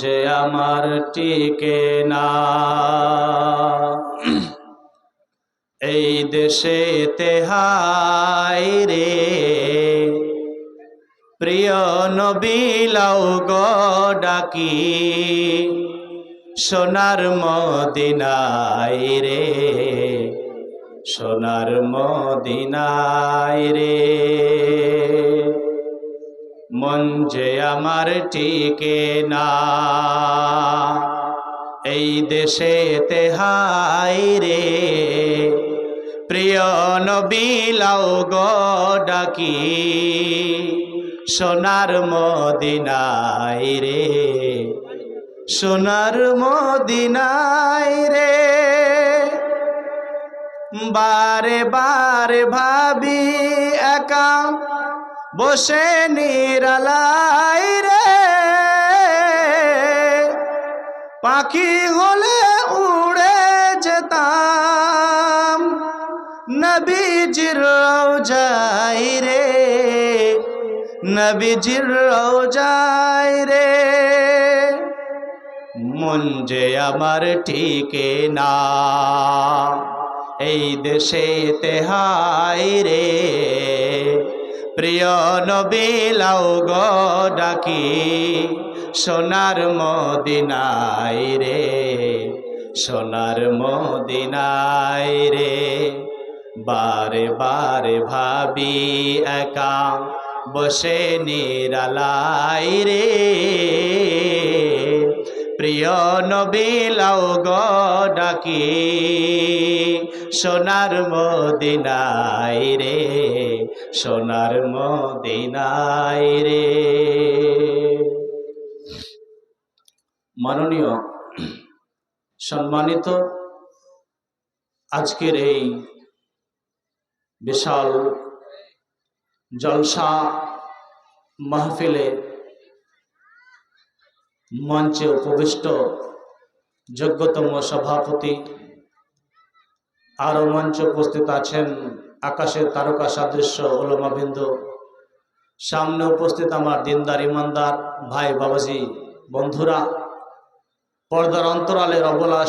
যে আমার টিকে না। এই দেশে তেহাই রে, প্রিয় নবিলাও গো ডাকি, সোনার মদিনাই রে, সোনার মদিনাই রে। যে আমার টিকে না। এই দেশে তেহাই রে, প্রিয় নবিলাও গো ডাকি, সোনার মদিনাই রে, সোনার মদিনাই রে। বারে বারে ভাবি একা বসে নিরালাই রে। পাখি হলে উড়ে যেতাম, নবীজির যাই রে, নবীজির যাই রে। মন যে আমার ঠিকে না, এই দেশে তেহাই রে। প্রিয় নবিলাও গো ডাকি, সোনার মদিনাই রে, সোনার মদিনাই রে। বারে বারে ভাবি একা, বসে নিরালাই রে। প্রিয় নবিলাও গো ডাকি। সোনার মদিনাই রে, সোনার মদিনাই রে। মাননীয়, সম্মানিত আজকের এই বিশাল জলসা মাহফিলে মঞ্চে উপবিষ্ট যোগ্যতম সভাপতি। আরও মঞ্চে উপস্থিত আছেন আকাশের তারকা সাদৃশ্য ওলমাবিন্দু সামনে উপস্থিত আমার দিনদার ইমানদার ভাই বাবাজি। বন্ধুরা, পর্দার অন্তরালের অবলা